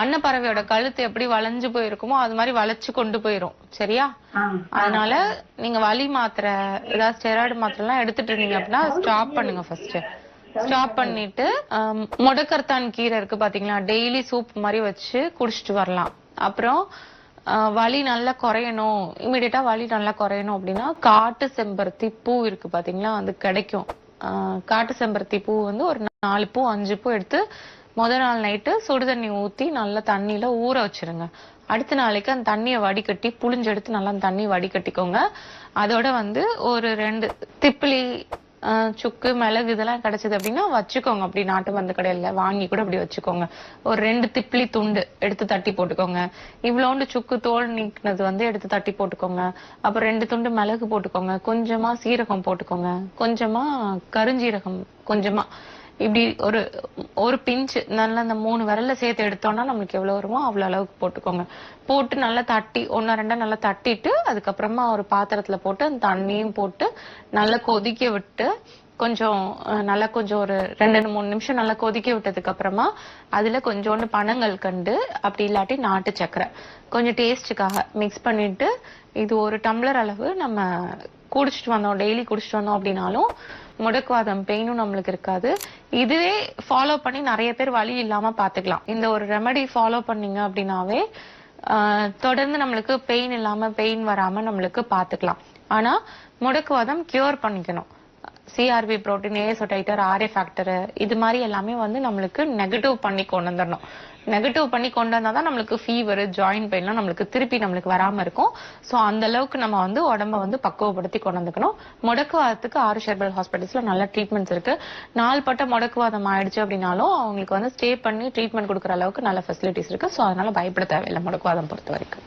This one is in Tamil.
அன்னப்பறவையோட கழுத்து எப்படி வளைஞ்சு போயிருக்குமோ அது மாதிரி வளைச்சு கொண்டு போயிரும். சரியா? அதனால நீங்க வலி மாத்திரை ஏதாவது ஸ்டெராய்டு மாத்திரை எல்லாம் எடுத்துட்டு இருந்தீங்க அப்படின்னா ஸ்டாப் பண்ணுங்க ஃபர்ஸ்ட் ஸ்டாப் பண்ணிட்டு ஆம், முடக்கர்த்தான் கீரை இருக்கு பாத்தீங்களா? டெய்லி சூப் மாதிரி வச்சு குடிச்சிட்டு வரலாம். அப்புறம் வலி நல்லா குறையணும். இமிடியட்டா வலி நல்லா குறையணும் அப்படின்னா காட்டு செம்பருத்தி பூ இருக்கு பாத்தீங்களா? அது கிடைக்கும். காட்டு செம்பருத்தி பூ வந்து ஒரு நாலு பூ அஞ்சு பூ எடுத்து முத நாள் நைட்டு சுடு தண்ணி ஊத்தி நல்லா தண்ணியில ஊற வச்சிருங்க. அடுத்த நாளைக்கு அந்த தண்ணியை வடிகட்டி புளிஞ்செடுத்து நல்லா அந்த தண்ணி வடிகட்டிக்கோங்க. அதோட வந்து ஒரு ரெண்டு திப்பிலி சுக்கு மிளகு இதெல்லாம் கிடைச்சது அப்படின்னா வச்சுக்கோங்க. அப்படி நாட்டு மருந்து கடையில வாங்கி கூட அப்படி வச்சுக்கோங்க. ஒரு ரெண்டு திப்பிலி துண்டு எடுத்து தட்டி போட்டுக்கோங்க. இவ்வளோண்டு சுக்கு தோல் நீக்கினது வந்து எடுத்து தட்டி போட்டுக்கோங்க. அப்புறம் ரெண்டு துண்டு மிளகு போட்டுக்கோங்க. கொஞ்சமா சீரகம் போட்டுக்கோங்க. கொஞ்சமா கருஞ்சீரகம் கொஞ்சமா. இப்படி ஒரு ஒரு பிஞ்ச் நல்லா அந்த மூணு விரல்ல சேர்த்து எடுத்தோம்னா நம்மளுக்கு எவ்வளவு வருமோ அவ்வளவு அளவுக்கு போட்டுக்கோங்க. போட்டு நல்லா தட்டி ஒன்னு ரெண்டா நல்லா தட்டிட்டு அதுக்கப்புறமா ஒரு பாத்திரத்துல போட்டு அந்த தண்ணியும் போட்டு நல்லா கொதிக்க விட்டு கொஞ்சம் நல்லா கொஞ்சம் ஒரு ரெண்டு மூணு நிமிஷம் நல்லா கொதிக்க விட்டதுக்கு அப்புறமா அதுல கொஞ்சோண்டு பனங்கள் கண்டு அப்படி இல்லாட்டி நாட்டு சக்கரை. கொஞ்சம் டேஸ்ட்டுக்காக மிக்ஸ் பண்ணிட்டு இது ஒரு டம்ளர் அளவு நம்ம குடிச்சிட்டு வந்தோம் டெய்லி குடிச்சிட்டு வந்தோம் அப்படின்னாலும் முடக்குவாதம் பெயினும் நம்மளுக்கு இருக்காது. இதுவே ஃபாலோ பண்ணி நிறைய பேர் வழி இல்லாம பாத்துக்கலாம். இந்த ஒரு ரெமெடி ஃபாலோ பண்ணீங்க அப்படின்னாவே தொடர்ந்து நம்மளுக்கு பெயின் இல்லாம பெயின் வராம நம்மளுக்கு பாத்துக்கலாம். ஆனா முடக்குவாதம் கியூர் பண்ணிக்கணும். CRP protein ASO titre RA factor இது மாதிரி எல்லாமே வந்து நம்மளுக்கு நெகட்டிவ் பண்ணி கொண்டு வந்துடணும் நெகட்டிவ் பண்ணி கொண்டு வந்தா தான் நம்மளுக்கு ஃபீவர் ஜாயிண்ட் பெயின்லாம் நம்மளுக்கு திருப்பி நம்மளுக்கு வராம இருக்கும். சோ அந்த அளவுக்கு நம்ம வந்து உடம்ப வந்து பக்குவப்படுத்தி கொண்டு வந்துக்கணும் முடக்குவாதத்துக்கு ஆறு ஷெர்பல் ஹாஸ்பிட்டல்ஸ்ல நல்ல ட்ரீட்மெண்ட்ஸ் இருக்கு. நாள்பட்ட முடக்குவாதம் ஆயிடுச்சு அப்படின்னாலும் அவங்களுக்கு வந்து ஸ்டே பண்ணி ட்ரீட்மெண்ட் கொடுக்குற அளவுக்கு நல்ல ஃபெசிலிட்டிஸ் இருக்கு. சோ அதனால பயப்பட தேவையில்லை முடக்குவாதம் பொறுத்த வரைக்கும்